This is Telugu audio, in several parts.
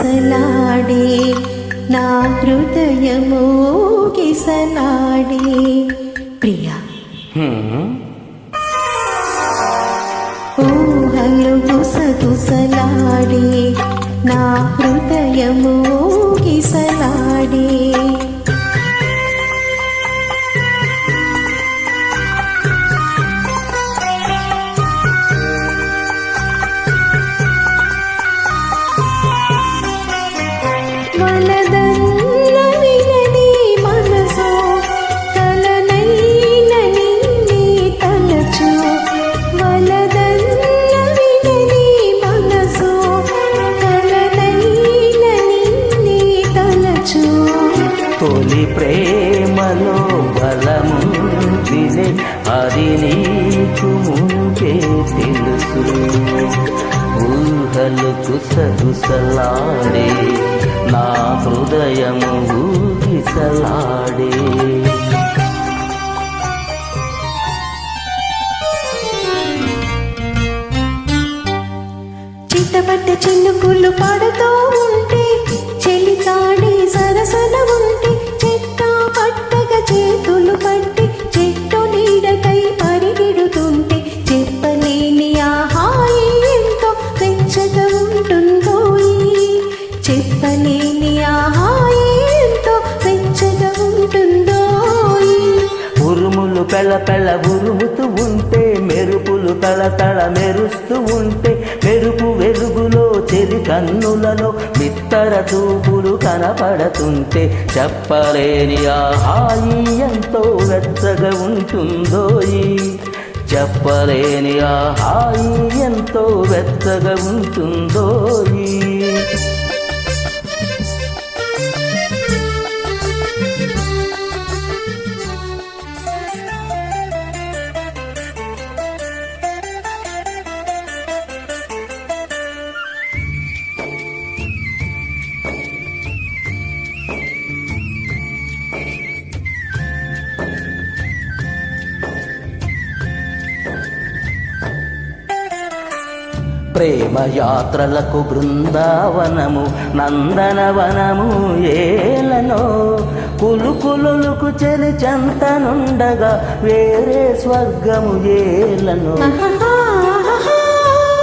గుసగుసలాడే నా హృదయము గిసలాడే ప్రియా హ్మ్. ఊహలు గుసగుసలాడే నా హృదయము గిసలాడే తొలి ప్రేమలో బలముందిలే అది నీకు ముందే తెలుసు. ఊహలకు కుసగుసలాడే నా హృదయము ఊగిసలాడే. చిట్టపట్ట చినుకులు పాడుతూ ఉంటే చెప్పలేని ఆ వెచ్చగా ఉంటుందో ఉరుములు పెళ్ళ పెళ్ళ ఉరుముతూ ఉంటే మెరుపులు తల తల మెరుస్తూ ఉంటే మెరుపు వెలుగులో చెరి కన్నులలో మిత్తర చూపులు కనపడుతుంటే చెప్పలేని ఆహాయి హాయి ఎంతో వెచ్చగా ఉంటుందో చెప్పలేని ఆహాయి హాయి ఎంతో వెచ్చగా ఉంటుందో ప్రేమ యాత్రలకు బృందావనము నందనవనము ఏలనో. కులుకులుకు చెలి చెంతనుండగా వేరే స్వర్గము ఏలనో.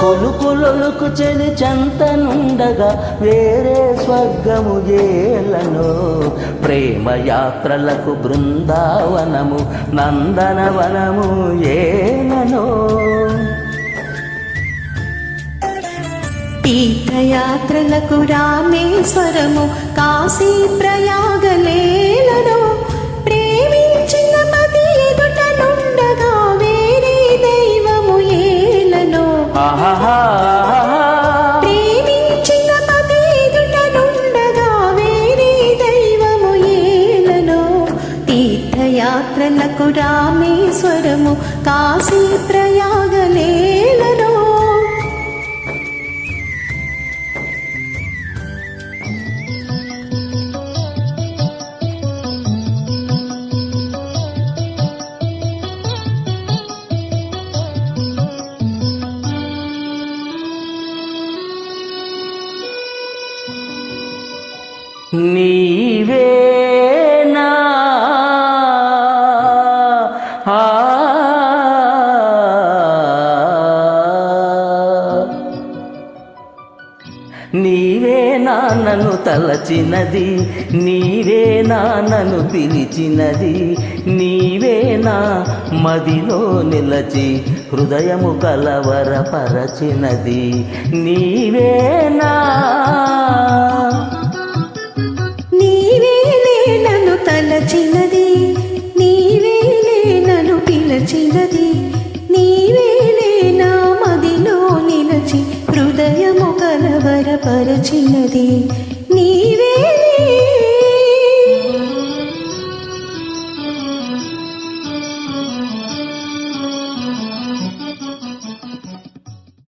కొలుకులొలుకు చెలి చెంతనుండగా వేరే స్వర్గము ఏలనో. ప్రేమ యాత్రలకు బృందావనము నందనవనము ఏలనో. తీర్థయాత్రలకు రామేశ్వరము కాశీ ప్రయాగలేలను. ప్రేమించిన పతి ఎదుట నుండగా వేరే దైవము ఏలను. ప్రేమించిన పతి ఎదుట నుండగా వేరే దైవము ఏలను. తీర్థయాత్రలకు రామేశ్వరము కాశీ ప్రయాగలేలను. నీవేనా ఆ. నీవే నాన్నను తలచినది నీవే నాన్నను పిలిచినది నీవే నా మదిలో నిలచి హృదయము కలవరపరచినది నీవేనా నన్ను తలచినది